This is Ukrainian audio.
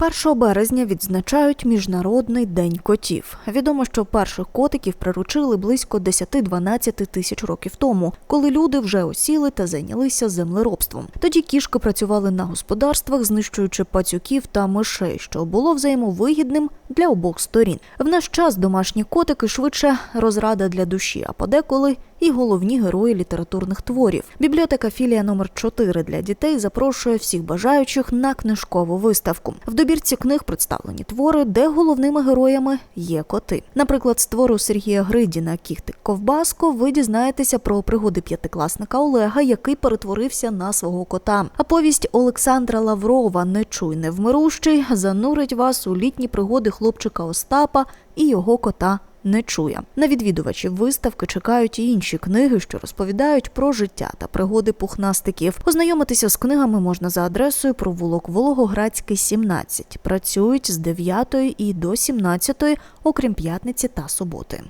1 березня відзначають Міжнародний день котів. Відомо, що перших котиків приручили близько 10-12 тисяч років тому, коли люди вже осіли та зайнялися землеробством. Тоді кішки працювали на господарствах, знищуючи пацюків та мишей, що було взаємовигідним для обох сторін. В наш час домашні котики швидше розрада для душі, а подеколи і головні герої літературних творів. Бібліотека філія номер 4 для дітей запрошує всіх бажаючих на книжкову виставку. В добірці книг представлені твори, де головними героями є коти. Наприклад, з твору Сергія Гридіна Кіхтик Ковбаско ви дізнаєтеся про пригоди п'ятикласника Олега, який перетворився на свого кота. А повість Олександра Лаврова Не чуй невмирущий занурить вас у літні пригоди хлопчика Остапа і його кота не чує. На відвідувачів виставки чекають і інші книги, що розповідають про життя та пригоди пухнастиків. Познайомитися з книгами можна за адресою провулок Вологоградський, 17. Працюють з 9 і до 17, окрім п'ятниці та суботи.